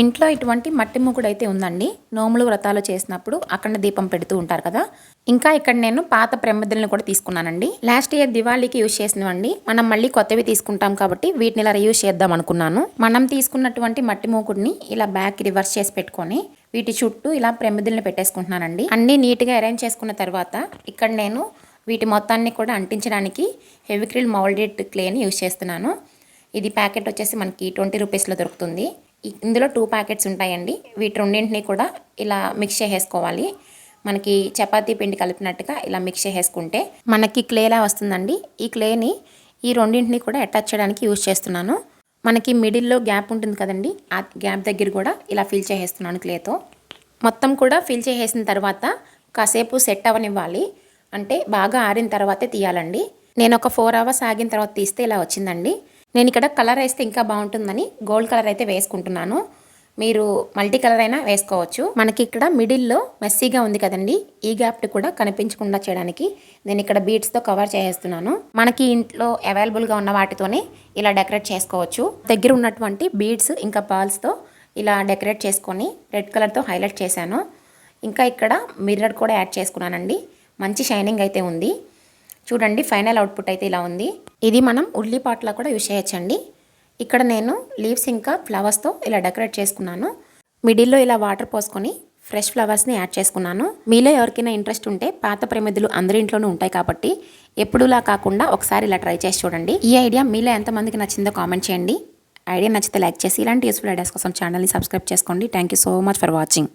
ఇంట్లో ఇటువంటి మట్టి మూకుడు అయితే ఉందండి. నోములు వ్రతాలు చేసినప్పుడు అఖండ దీపం పెడుతూ ఉంటారు కదా. ఇంకా ఇక్కడ నేను పాత ప్రమిదలను కూడా తీసుకున్నానండి. లాస్ట్ ఇయర్ దివాళీకి యూజ్ చేసినవండి. మనం మళ్ళీ కొత్తవి తీసుకుంటాం కాబట్టి వీటిని ఇలా యూజ్ చేద్దాం అనుకున్నాను. మనం తీసుకున్నటువంటి మట్టి మూకుడిని ఇలా బ్యాక్ రివర్స్ చేసి పెట్టుకొని వీటి చుట్టూ ఇలా ప్రమిదలను పెట్టేసుకుంటున్నానండి. అన్నీ నీట్గా అరేంజ్ చేసుకున్న తర్వాత ఇక్కడ నేను వీటి మొత్తాన్ని కూడా అంటించడానికి హెవిక్రిల్ మౌల్డెడ్ క్లేని యూజ్ చేస్తున్నాను. ఇది ప్యాకెట్ వచ్చేసి మనకి ట్వంటీ రూపీస్లో దొరుకుతుంది. ఇందులో టూ ప్యాకెట్స్ ఉంటాయండి. వీటి రెండింటిని కూడా ఇలా మిక్స్ చేసేసుకోవాలి. మనకి చపాతీ పిండి కలిపినట్టుగా ఇలా మిక్స్ చేసేసుకుంటే మనకి క్లేలా వస్తుందండి. ఈ క్లేని ఈ రెండింటిని కూడా అటాచ్ చేయడానికి యూజ్ చేస్తున్నాను. మనకి మిడిల్లో గ్యాప్ ఉంటుంది కదండి. ఆ గ్యాప్ దగ్గర కూడా ఇలా ఫిల్ చేసేస్తున్నాను క్లేతో మొత్తం కూడా ఫిల్ చేసేసిన తర్వాత కాసేపు సెట్ అవ్వనివ్వాలి అంటే బాగా ఆరిన తర్వాతే తీయాలండి. నేను ఒక ఫోర్ అవర్స్ ఆగిన తర్వాత తీస్తే ఇలా వచ్చిందండి. నేను ఇక్కడ కలర్ వేస్తే ఇంకా బాగుంటుందని గోల్డ్ కలర్ అయితే వేసుకుంటున్నాను. మీరు మల్టీ కలర్ అయినా వేసుకోవచ్చు. మనకి ఇక్కడ మిడిల్లో మెస్సీగా ఉంది కదండి. ఈ గ్యాప్ని కూడా కనిపించకుండా చేయడానికి నేను ఇక్కడ బీట్స్తో కవర్ చేసేస్తున్నాను మనకి ఇంట్లో అవైలబుల్గా ఉన్న వాటితోనే ఇలా డెకరేట్ చేసుకోవచ్చు. దగ్గర ఉన్నటువంటి బీడ్స్ ఇంకా పాల్స్తో ఇలా డెకరేట్ చేసుకొని రెడ్ కలర్తో హైలైట్ చేశాను. ఇంకా ఇక్కడ మిర్రర్ కూడా యాడ్ చేసుకున్నానండి. మంచి షైనింగ్ అయితే ఉంది. చూడండి ఫైనల్ అవుట్పుట్ అయితే ఇలా ఉంది. ఇది మనం ఉల్లిపాట్లో కూడా యూజ్ చేయొచ్చండి. ఇక్కడ నేను లీవ్స్ ఇంకా ఫ్లవర్స్తో ఇలా డెకరేట్ చేసుకున్నాను. మిడిల్లో ఇలా వాటర్ పోసుకొని ఫ్రెష్ ఫ్లవర్స్ని యాడ్ చేసుకున్నాను. మీలో ఎవరికైనా ఇంట్రెస్ట్ ఉంటే పాత ప్రమిదులు అందరి ఇంట్లోనూ ఉంటాయి కాబట్టి ఎప్పుడులా కాకుండా ఒకసారి ఇలా ట్రై చేసి చూడండి. ఈ ఐడియా మీలో ఎంతమందికి నచ్చిందో కామెంట్ చేయండి. ఐడియా నచ్చితే లైక్ చేసి ఇలాంటి యూస్ఫుల్ ఐడియాస్ కోసం ఛానల్ని సబ్స్క్రైబ్ చేసుకోండి. Thank you so much for watching.